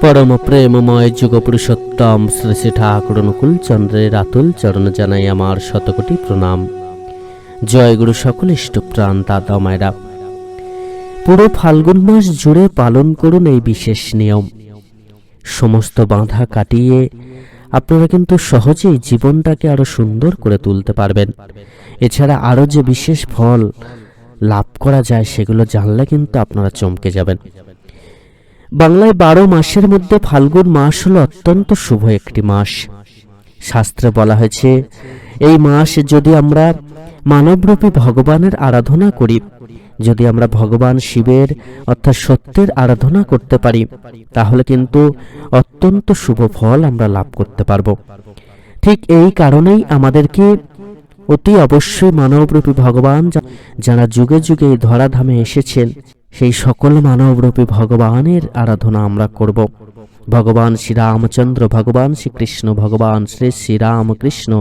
পরম প্রেমময় যুগ পুরুষোত্তম শ্রী শ্রী ঠাকুর অনুকূল চন্দ্রের আতুল চরণ জানাই আমার শতকোটি প্রণাম। জয় গুরু সকল ইষ্টপ্রাণ দাদা মায়েরা। পুরো ফাল্গুন মাস জুড়ে পালন করুন এই বিশেষ নিয়ম। সমস্ত বাধা কাটিয়ে আপনারা কিন্তু সহজেই জীবনটাকে আরও সুন্দর করে তুলতে পারবেন। এছাড়া আরও যে বিশেষ ফল লাভ করা যায় সেগুলো জানলে কিন্তু আপনারা চমকে যাবেন। বাংলায় বারো মাসের মধ্যে ফাল্গুন মাস হলো অত্যন্ত শুভ একটি মাস। শাস্ত্রে বলা হয়েছে, এই মাস যদি আমরা মানবরূপী ভগবানের আরাধনা করি, যদি আমরা ভগবান শিবের অর্থাৎ সত্যের আরাধনা করতে পারি, তাহলে কিন্তু অত্যন্ত শুভ ফল আমরা লাভ করতে পারব। ঠিক এই কারণেই আমাদেরকে অতি অবশ্যই মানবরূপী ভগবান যারা যুগে যুগে ধরাধামে এসেছেন সেই সকল মানবরূপী ভগবানের আরাধনা আমরা করব। ভগবান শ্রীরামচন্দ্র, ভগবান শ্রীকৃষ্ণ, ভগবান শ্রী শ্রীরামকৃষ্ণ,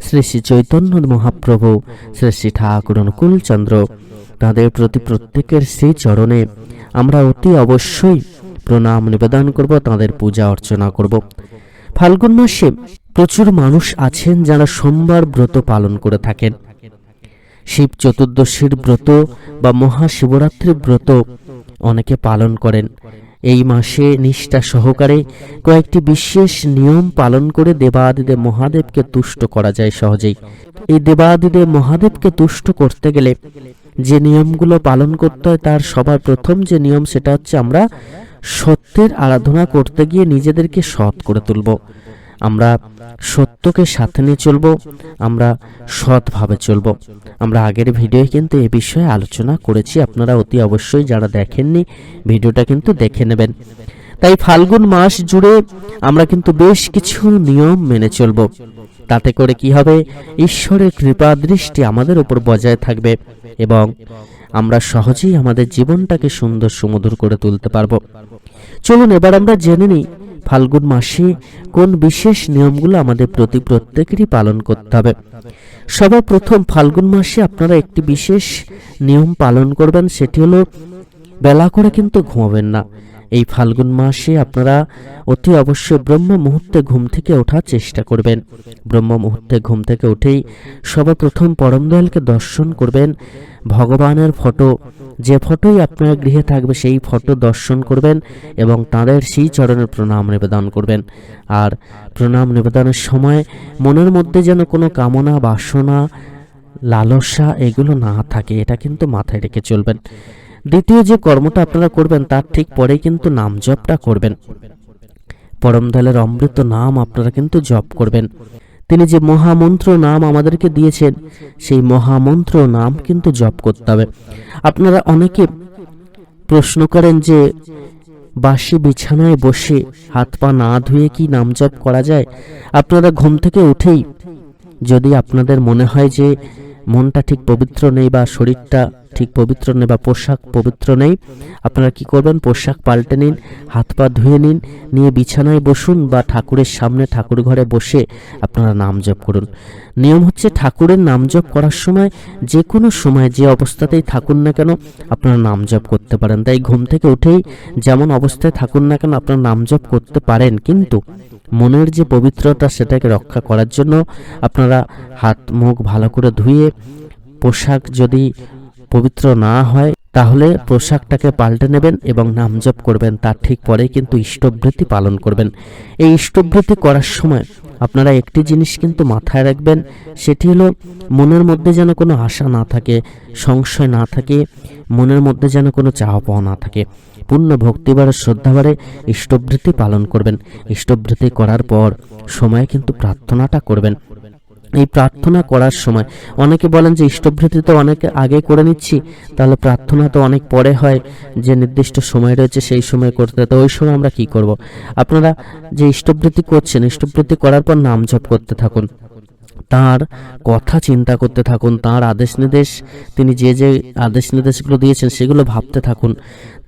শ্রী শ্রী চৈতন্য মহাপ্রভু, শ্রী শ্রী ঠাকুর অনুকূল চন্দ্র তাদের প্রতি প্রত্যেকের সেই চরণে আমরা অতি অবশ্যই প্রণাম নিবেদন করব, তাদের পূজা অর্চনা করব। ফাল্গুন মাসে প্রচুর মানুষ আছেন যারা সোমবার ব্রত পালন করে থাকেন। শিব চতুর্দশীর ব্রত বা মহাশিবরাত্রির ব্রত অনেকে পালন করেন। এই মাসে নিষ্ঠা সহকারে কয়েকটি বিশেষ নিয়ম পালন করে দেবাদিদেব মহাদেবকে তুষ্ট করা যায় সহজেই। এই দেবাদিদেব মহাদেবকে তুষ্ট করতে গেলে যে নিয়মগুলো পালন করতে হয়, তার সবার প্রথম যে নিয়ম সেটা হচ্ছে আমরা সত্যের আরাধনা করতে গিয়ে নিজেদেরকে সৎ করে তুলব। আমরা সত্যকে সাথে নিয়ে চলব, আমরা সৎভাবে চলব। আমরা আগের ভিডিওয়ে কিন্তু এ বিষয়ে আলোচনা করেছি, আপনারা অতি অবশ্যই যারা দেখেননি ভিডিওটা কিন্তু দেখে নেবেন। তাই ফাল্গুন মাস জুড়ে আমরা কিন্তু বেশ কিছু নিয়ম মেনে চলব। তাতে করে কি হবে? ঈশ্বরের কৃপা দৃষ্টি আমাদের উপর বজায় থাকবে এবং আমরা সহজেই আমাদের জীবনটাকে সুন্দর সুমধুর করে তুলতে পারব। চলুন এবার আমরা জেনে নিই ফাল্গুন মাসে কোন বিশেষ নিয়মগুলো আমাদের প্রতি প্রত্যেকেরই পালন করতে হবে। সবার প্রথম ফাল্গুন মাসে আপনারা একটি বিশেষ নিয়ম পালন করবেন, সেটি হলো বেলা করে কিন্তু ঘুমাবেন না। এই ফাল্গুন মাসে আপনারা অতি অবশ্যই ব্রহ্ম মুহূর্তে ঘুম থেকে ওঠার চেষ্টা করবেন। ব্রহ্ম মুহূর্তে ঘুম থেকে উঠেই সর্বপ্রথম পরম দয়ালকে দর্শন করবেন। ভগবানের ফটো, যে ফটোই আপনার গৃহে থাকবে সেই ফটো দর্শন করবেন এবং তাঁদের সেই চরণের প্রণাম নিবেদন করবেন। আর প্রণাম নিবেদনের সময় মনের মধ্যে যেন কোনো কামনা, বাসনা, লালসা এগুলো না থাকে, এটা কিন্তু মাথায় রেখে চলবেন। দ্বিতীয় যে কর্মটা আপনারা করবেন, তার ঠিক পরেই কিন্তু নাম জপটা করবেন। পরম দয়ালের অমৃত নাম আপনারা কিন্তু জপ করবেন। তিনি যে মহামন্ত্র নাম আমাদেরকে দিয়েছেন, সেই মহামন্ত্র নাম কিন্তু জপ করতে হবে। আপনারা অনেকে প্রশ্ন করেন যে, বাসি বিছানায় বসে হাত পা না ধুয়ে কি নাম জপ করা যায়? আপনারা ঘুম থেকে উঠেই যদি আপনাদের মনে হয় যে মনটা ঠিক পবিত্র নেই বা শরীরটা ঠিক পবিত্র নেই বা পোশাক পবিত্র নেই, আপনারা কি করবেন? পোশাক পাল্টে নিন, হাত পা ধুয়ে নিন, নিয়ে বিছানায় বসুন বা ঠাকুরের সামনে ঠাকুর ঘরে বসে আপনারা নাম জপ করুন। নিয়ম হচ্ছে ঠাকুরের নাম জপ করার সময় যে কোনো সময়, যে অবস্থাতেই থাকুন না কেন, আপনারা নাম জপ করতে পারেন। তাই ঘুম থেকে উঠেই যেমন অবস্থায় থাকুন না কেন, আপনারা নাম জপ করতে পারেন। কিন্তু মনের যে পবিত্রতা, সেটাকে রক্ষা করার জন্য আপনারা হাত মুখ ভালো করে ধুয়ে, পোশাক যদি পবিত্র না হয়, তাহলে পোশাকটাকে পাল্টে নেবেন এবং নাম জপ করবেন। তার ঠিক পরে কিন্তু ইষ্টবৃত্তি পালন করবেন। এই ইষ্টবৃত্তি করার সময় আপনারা একটি জিনিস কিন্তু মাথায় রাখবেন, সেটি হলো মনের মধ্যে যেন কোনো আশা না থাকে, সংশয় না থাকে, মনের মধ্যে যেন কোনো চাওয়া না থাকে। পূর্ণ ভক্তিবারে শ্রদ্ধাবারে ইষ্টবৃত্তি পালন করবেন। ইষ্টবৃত্তি করার পর সময়ে কিন্তু প্রার্থনাটা করবেন। এই প্রার্থনা করার সময়। অনেকে বলেন যে ইষ্টভৃতি তো অনেকে আগে করে নিচ্ছি, তাহলে প্রার্থনা তো অনেক পরে হয়, যে নির্দিষ্ট সময় রয়েছে সেই সময় করতে তো ওই সময় আমরা কি করব? আপনারা যে ইষ্টভৃতি করছেন, ইষ্টভৃতি করার পর নাম জপ করতে থাকুন। তার কথা চিন্তা করতে থাকুন, তার আদেশ নির্দেশ তিনি যে যে আদেশ নির্দেশগুলো দিয়েছেন সেগুলো ভাবতে থাকুন,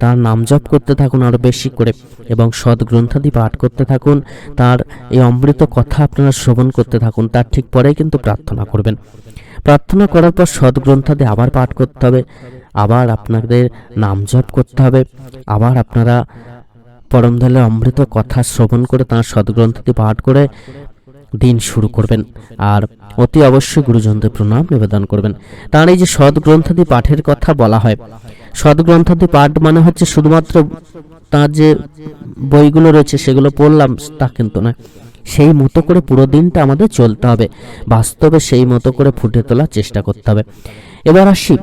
তার নাম জপ করতে থাকুন আরও বেশি করে এবং সৎ গ্রন্থাদি পাঠ করতে থাকুন, তার এই অমৃত কথা আপনারা শ্রবণ করতে থাকুন, তার ঠিক পরেই কিন্তু প্রার্থনা করবেন। প্রার্থনা করার পর সৎ গ্রন্থাদি আবার পাঠ করতে হবে, আবার আপনাদের নাম জপ করতে হবে, আবার আপনারা পরমদলের অমৃত কথা শ্রবণ করে তাঁর সদ্গ্রন্থটি পাঠ করে দিন শুরু করবেন। আর অতি অবশ্যই গুরুজনদের প্রণাম, নিবেদন করবেন। তার এই যে সদ্গ্রন্থাদি পাঠের কথা বলা হয় সদ্গ্রন্থাদি পাঠ মানে হচ্ছে শুধুমাত্র তার যে বইগুলো রয়েছে সেগুলো পড়লাম, তা কিন্তু নয়। সেই মতো করে পুরো দিনটা আমাদের চলতে হবে। বাস্তবে সেই মতো করে ফুটে তোলার চেষ্টা করতে হবে। এবার আসি,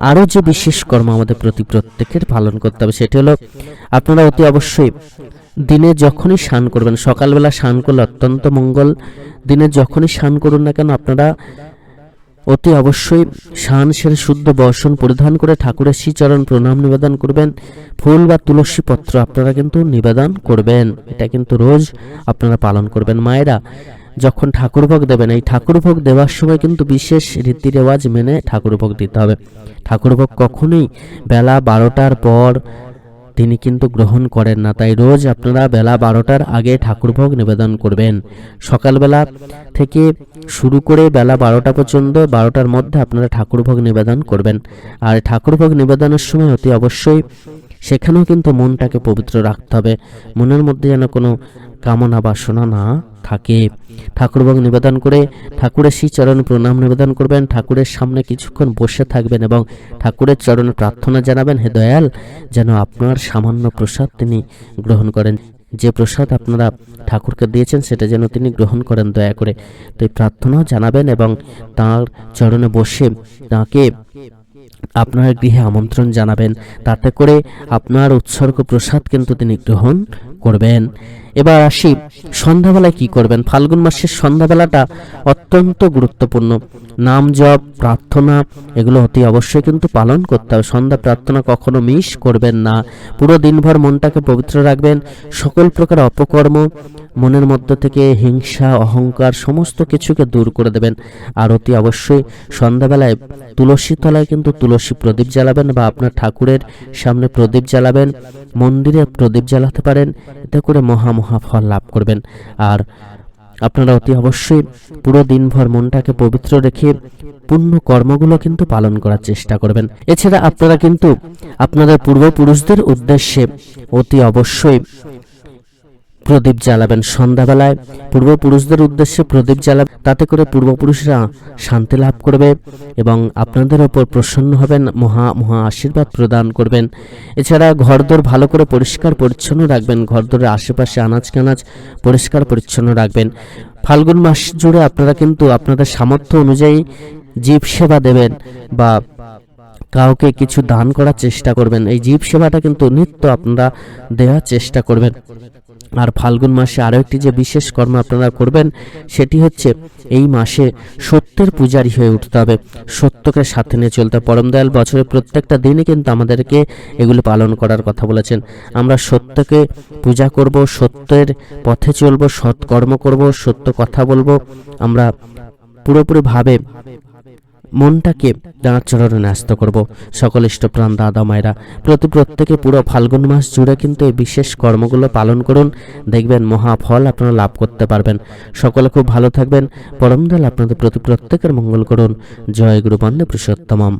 আরও যে বিশেষ কর্ম আমাদের প্রতি প্রত্যেকের পালন করতে হবে, সেটি হলো আপনারা অতি অবশ্যই দিনে যখনই স্নান করবেন, সকালবেলা স্নান করলে অত্যন্ত মঙ্গল। দিনে যখনই স্নান করুন না কেন, আপনারা অতি অবশ্যই স্নান সেরে শুদ্ধ বর্ষণ পরিধান করে ঠাকুরের শ্রীচরণ প্রণাম নিবেদন করবেন। ফুল বা তুলসী পত্র আপনারা কিন্তু নিবেদন করবেন। এটা কিন্তু রোজ আপনারা পালন করবেন। মায়েরা, যখন ঠাকুরভোগ দেবেন, এই ঠাকুরভোগ দেওয়ার সময় কিন্তু বিশেষ রীতি রেওয়াজ মেনে ঠাকুরভোগ দিতে হবে। ঠাকুরভোগ কখনোই বেলা বারোটার পর তিনি কিন্তু গ্রহণ করেন না, তাই রোজ আপনারা বেলা বারোটার আগে ঠাকুরভোগ নিবেদন করবেন। সকালবেলা থেকে শুরু করে বেলা বারোটা পর্যন্ত, বারোটার মধ্যে আপনারা ঠাকুরভোগ নিবেদন করবেন। আর ঠাকুরভোগ নিবেদনের সময় অতি অবশ্যই সেখানেও কিন্তু মনটাকে পবিত্র রাখতে হবে। মনের মধ্যে যেন কোনো কামনা বাসনা না থাকে। ঠাকুরভোগ নিবেদন করে ঠাকুরের শ্রী চরণে প্রণাম নিবেদন করবেন। ঠাকুরের সামনে কিছুক্ষণ বসে থাকবেন এবং ঠাকুরের চরণে প্রার্থনা জানাবেন, হে দয়াল, যেন আপনার সামান্য প্রসাদ তিনি গ্রহণ করেন। যে প্রসাদ আপনারা ঠাকুরকে দিয়েছেন, সেটা যেন তিনি গ্রহণ করেন দয়া করে। তাই প্রার্থনাও জানাবেন এবং তার চরণে বসে তাকে আপনার গৃহে আমন্ত্রণ জানাবেন। তাতে করে আপনার উৎসর্গ প্রসাদ কিন্তু তিনি গ্রহণ করবেন। এবার আসি, সন্ধ্যাবেলায় কি করবেন? ফাল্গুন মাসের সন্ধ্যাবেলাটা অত্যন্ত গুরুত্বপূর্ণ। নাম জপ, প্রার্থনা, এগুলো অতি অবশ্যই কিন্তু পালন করতে হবে। সন্ধ্যা প্রার্থনা কখনো মিস করবেন না। পুরো দিনভর মনটাকে পবিত্র রাখবেন। সকল প্রকার অপকর্ম মনের মধ্য থেকে হিংসা, অহংকার সমস্ত কিছুকে দূর করে দেবেন। আর অতি অবশ্যই সন্ধ্যাবেলায় তুলসী তলায় কিন্তু তুলসী প্রদীপ জ্বালাবেন বা আপনার ঠাকুরের সামনে প্রদীপ জ্বালাবেন, মন্দিরে প্রদীপ জ্বালাতে পারেন, এতে করে মহা মহা ফল লাভ করবেন। আর আপনারা অতি অবশ্যই পুরো দিনভর মনটাকে পবিত্র রেখে পুণ্য কর্মগুলো কিন্তু পালন করার চেষ্টা করবেন। এছাড়া আপনারা কিন্তু আপনাদের পূর্বপুরুষদের উদ্দেশ্যে অতি অবশ্যই প্রদীপ জ্বালাবেন সন্ধ্যাবেলায়। পূর্বপুরুষদের উদ্দেশ্যে প্রদীপ জ্বালাবেন তাতে করে পূর্বপুরুষরা শান্তি লাভ করবে এবং আপনাদের ওপর প্রসন্ন হবেন, মহা মহা আশীর্বাদ প্রদান করবেন। এছাড়া ঘরদোর ভালো করে পরিষ্কার পরিচ্ছন্ন রাখবেন, ঘরদোরের আশেপাশে আনাজ কানাজ পরিষ্কার পরিচ্ছন্ন রাখবেন। ফাল্গুন মাস জুড়ে আপনারা কিন্তু আপনাদের সামর্থ্য অনুযায়ী জীব সেবা দেবেন বা কাউকে কিছু দান করার চেষ্টা করবেন। এই জীব সেবাটা কিন্তু নিত্য আপনারা দেওয়ার চেষ্টা করবেন। আর ফাল্গুন মাসে আরও একটি যে বিশেষ কর্ম আপনারা করবেন, সেটি হচ্ছে এই মাসে সত্যের পূজারি হয়ে উঠতে হবে, সত্যকে সাথে নিয়ে চলতে। পরম দয়াল বছরের প্রত্যেকটা দিনই কিন্তু আমাদেরকে এগুলো পালন করার কথা বলেছেন আমরা সত্যকে পূজা করব, সত্যের পথে চলবো, সৎকর্ম করব, সত্য কথা বলব, আমরা পুরোপুরিভাবে মনটাকে দাঁড় চড়ানো ন্যস্ত করব। সকল ইষ্টপ্রাণ দাদা মায়েরা, প্রতি প্রত্যেকে পুরো ফাল্গুন মাস জুড়ে কিন্তু এই বিশেষ কর্মগুলো পালন করুন। দেখবেন মহাফল আপনারা লাভ করতে পারবেন। সকলে খুব ভালো থাকবেন। পরমদল আপনাদের প্রতি প্রত্যেকের মঙ্গল করুন। জয় গুরু বন্দে পুরুষোত্তমম।